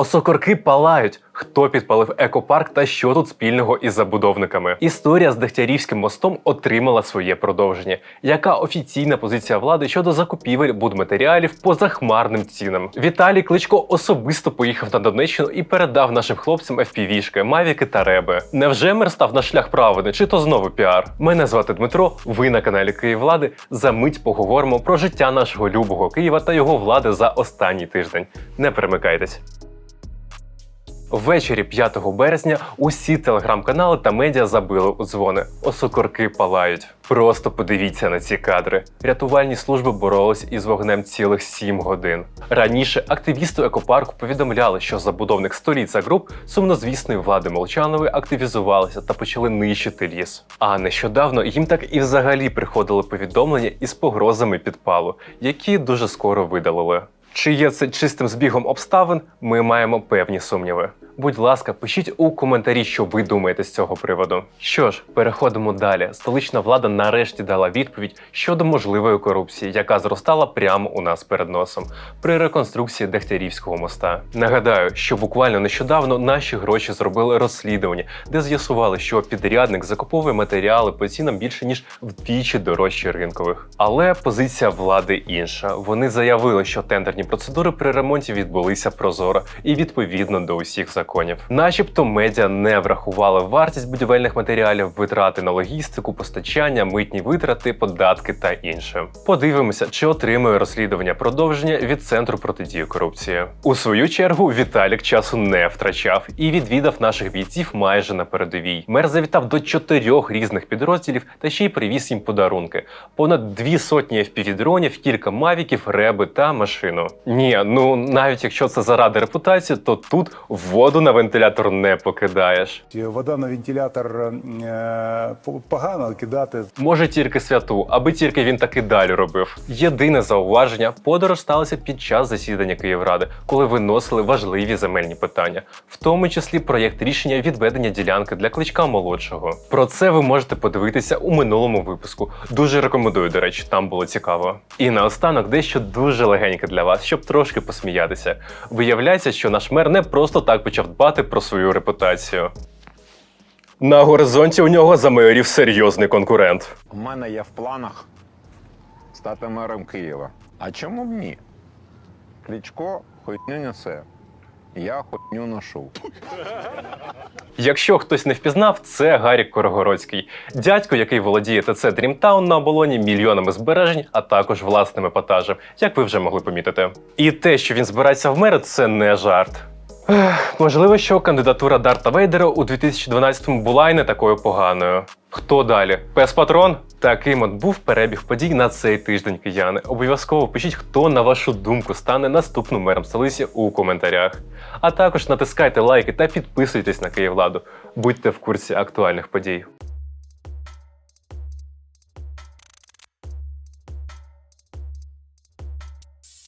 Осокорки палають. Хто підпалив екопарк та що тут спільного із забудовниками? Історія з Дегтярівським мостом отримала своє продовження. Яка офіційна позиція влади щодо закупівель будматеріалів по захмарним цінам? Віталій Кличко особисто поїхав на Донеччину і передав нашим хлопцям FPV-шки, мавіки та реби. Невже мер став на шлях праведний, чи то знову піар? Мене звати Дмитро. Ви на каналі Київлади. За мить поговоримо про життя нашого любого Києва та його влади за останній тиждень. Не перемикайтесь. Ввечері 5 березня усі телеграм-канали та медіа забили у дзвони. Осокорки палають. Просто подивіться на ці кадри. Рятувальні служби боролись із вогнем цілих 7 годин. Раніше активісти екопарку повідомляли, що забудовник століця груп сумнозвісної влади Молчанової активізувалися та почали нищити ліс. А нещодавно їм так і взагалі приходили повідомлення із погрозами підпалу, які дуже скоро видалили. Чи є це чистим збігом обставин? Ми маємо певні сумніви. Будь ласка, пишіть у коментарі, що ви думаєте з цього приводу. Що ж, переходимо далі. Столична влада нарешті дала відповідь щодо можливої корупції, яка зростала прямо у нас перед носом при реконструкції Дегтярівського моста. Нагадаю, що буквально нещодавно наші гроші зробили розслідування, де з'ясували, що підрядник закуповує матеріали по цінам більше ніж вдвічі дорожче ринкових. Але позиція влади інша. Вони заявили, що тендерні процедури при ремонті відбулися прозоро і відповідно до усіх законів. Начебто медіа не врахували вартість будівельних матеріалів, витрати на логістику, постачання, митні витрати, податки та інше. Подивимося, чи отримує розслідування продовження від центру протидії корупції. У свою чергу Віталік часу не втрачав і відвідав наших бійців майже на передовій. Мер завітав до чотирьох різних підрозділів та ще й привіз їм подарунки: понад дві сотні FPV-дронів, кілька мавіків, реби та машину. Ні, ну навіть якщо це заради репутації, то тут воду на вентилятор не покидаєш. Вода на вентилятор е, погано кидати. Може тільки святу, аби тільки він таки далі робив. Єдине зауваження: подорож сталася під час засідання Київради, коли виносили важливі земельні питання, в тому числі проєкт рішення відведення ділянки для кличка молодшого. Про це ви можете подивитися у минулому випуску. Дуже рекомендую, до речі, там було цікаво. І наостанок дещо дуже легеньке для вас, щоб трошки посміятися. Виявляється, що наш мер не просто так почав дбати про свою репутацію. На горизонті у нього замайорів серйозний конкурент. У мене є в планах стати мером Києва. А чому б ні? Кличко не несе. Я хуйню ношу. Якщо хтось не впізнав, це Гарік Корогородський, дядько, який володіє ТЦ Дрімтаун на оболоні мільйонами збережень, а також власним епатажем, як ви вже могли помітити. І те, що він збирається в мери, це не жарт. Можливо, що кандидатура Дарта Вейдера у 2012-му була й не такою поганою. Хто далі? Пес Патрон? Таким от був перебіг подій на цей тиждень кияни. Обов'язково пишіть, хто на вашу думку стане наступним мером столиці у коментарях. А також натискайте лайки та підписуйтесь на Київладу. Будьте в курсі актуальних подій.